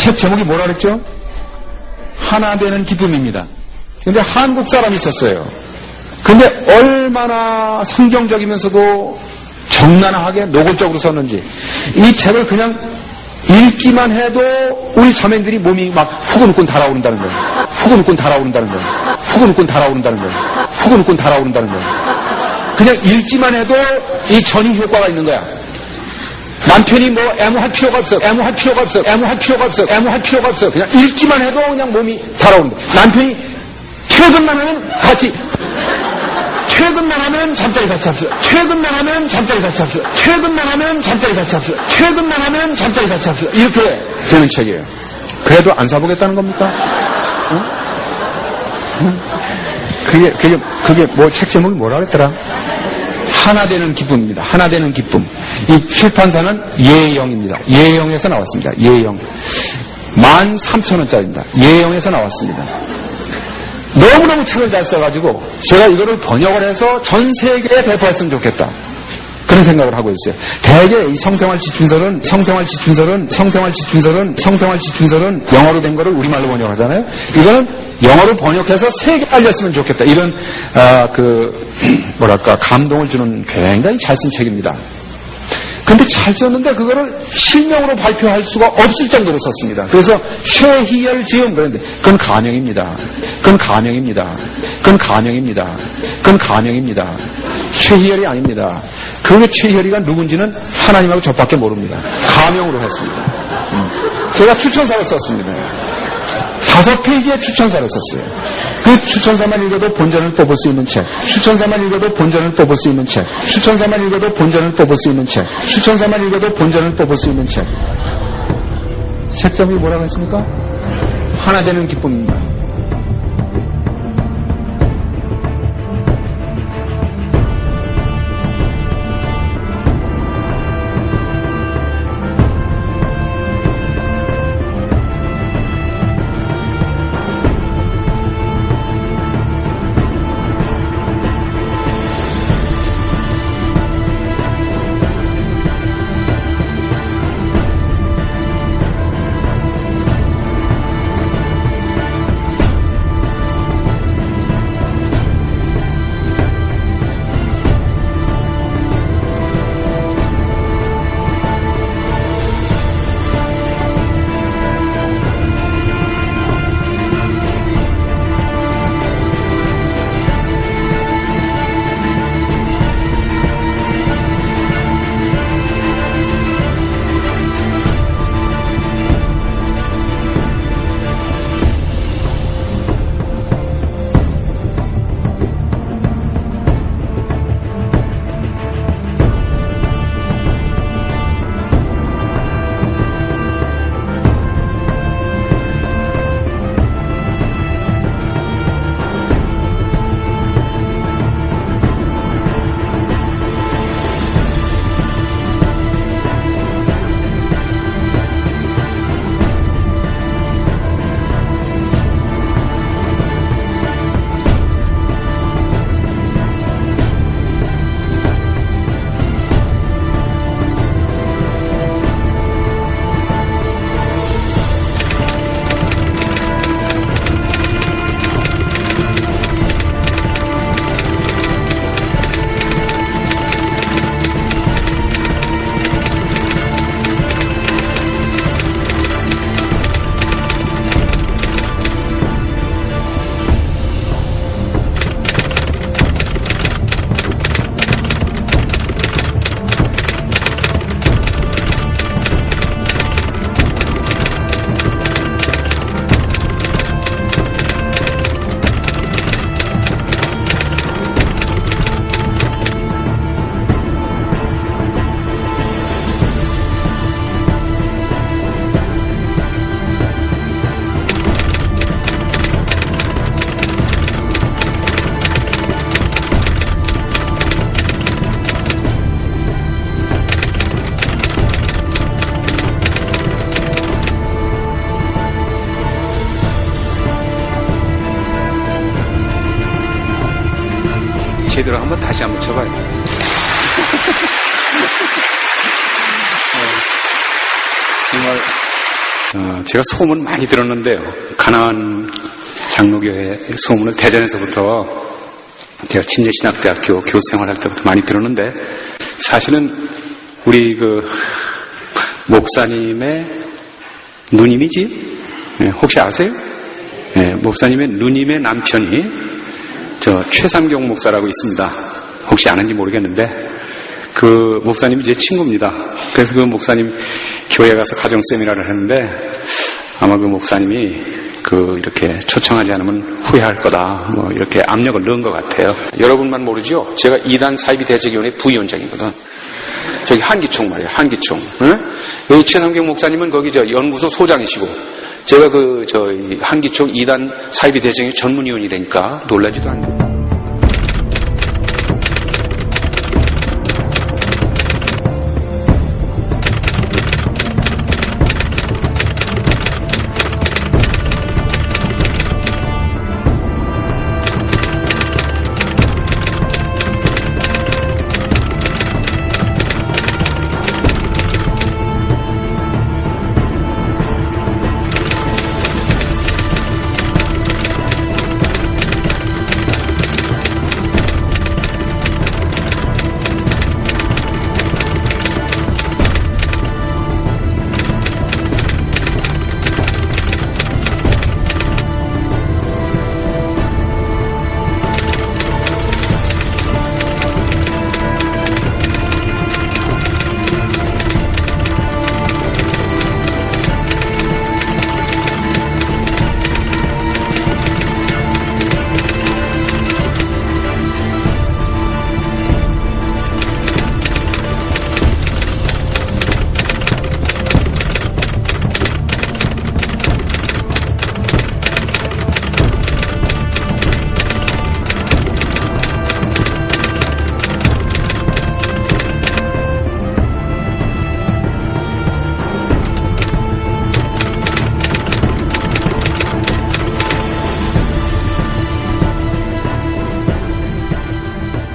책 제목이 뭐라 그랬죠? 하나 되는 기쁨입니다. 근데 한국 사람이 있었어요. 근데 얼마나 성경적이면서도 정난하게 노골적으로 썼는지 이 책을 그냥 읽기만 해도 우리 자매들이 몸이 막 후근후근 달아오른다는 거예요. 후근후근 달아오른다는 거예요. 후근후근 달아오른다는 거예요. 후근후근 달아오른다는 거예요. 그냥 읽기만 해도 이 전이 효과가 있는 거야. 남편이 뭐 애무할 필요가 없어. 애무할 필요가 없어. 애무할 필요가 없어. 애무할 필요가 없어. 그냥 읽기만 해도 그냥 몸이 달아오른다. 남편이 퇴근만 하면 같이 퇴근만 하면 잠자리 같이 합시다. 퇴근만 하면 잠자리 같이 합시다. 퇴근만 하면 잠자리 같이 합시다. 퇴근만 하면 잠자리 같이 합시다. 이렇게 되는 책이에요. 그래도 안 사보겠다는 겁니까? 응? 응? 그게, 그게, 그게 뭐 책 제목이 뭐라 그랬더라? 하나 되는 기쁨입니다. 하나 되는 기쁨. 이 출판사는 예영입니다. 예영에서 나왔습니다. 예영. 만 삼천 원짜리입니다. 예영에서 나왔습니다. 너무너무 책을 잘 써가지고 제가 이거를 번역을 해서 전 세계에 배포했으면 좋겠다. 그런 생각을 하고 있어요. 대개 이 성생활 지침서는 성생활 지침서는 성생활 지침서는 성생활 지침서는 영어로 된 거를 우리말로 번역을 하잖아요. 이거는 영어로 번역해서 세계 알렸으면 좋겠다. 이런 아, 그 뭐랄까 감동을 주는 굉장히 잘 쓴 책입니다. 근데 잘 썼는데 그거를 실명으로 발표할 수가 없을 정도로 썼습니다. 그래서 최희열 지음 그런데 그건 가명입니다. 그건 가명입니다. 그건 가명입니다. 그건 가명입니다. 최희열이 아닙니다. 그게 최희열이가 누군지는 하나님하고 저밖에 모릅니다. 가명으로 했습니다. 음. 제가 추천사를 썼습니다. 다섯 페이지의 추천사를 썼어요. 그 추천사만 읽어도 본전을 뽑을 수 있는 책. 추천사만 읽어도 본전을 뽑을 수 있는 책. 추천사만 읽어도 본전을 뽑을 수 있는 책. 추천사만 읽어도 본전을 뽑을 수 있는 책. 책 제목이 뭐라고 했습니까? 하나 되는 기쁨입니다. 제대로 한번 다시 한번 쳐봐요. 어, 정말 어, 제가 소문 많이 들었는데요. 가나안 장로교회 소문을 대전에서부터 제가 침례신학대학교 교수 생활할 때부터 많이 들었는데 사실은 우리 그 목사님의 누님이지? 예, 혹시 아세요? 예, 목사님의 누님의 남편이 저 최삼경 목사라고 있습니다. 혹시 아는지 모르겠는데 그 목사님이 제 친구입니다. 그래서 그 목사님 교회 가서 가정 세미나를 했는데 아마 그 목사님이 그 이렇게 초청하지 않으면 후회할 거다 뭐 이렇게 압력을 넣은 것 같아요. 여러분만 모르죠? 제가 이단 사이비 대책위원회 부위원장이거든. 저기 한기총 말이에요. 한기총. 응? 여기 최상경 목사님은 거기 저 연구소 소장이시고 제가 그 저 한기총 이단 사이비 대책위 전문위원이 되니까 놀라지도 않는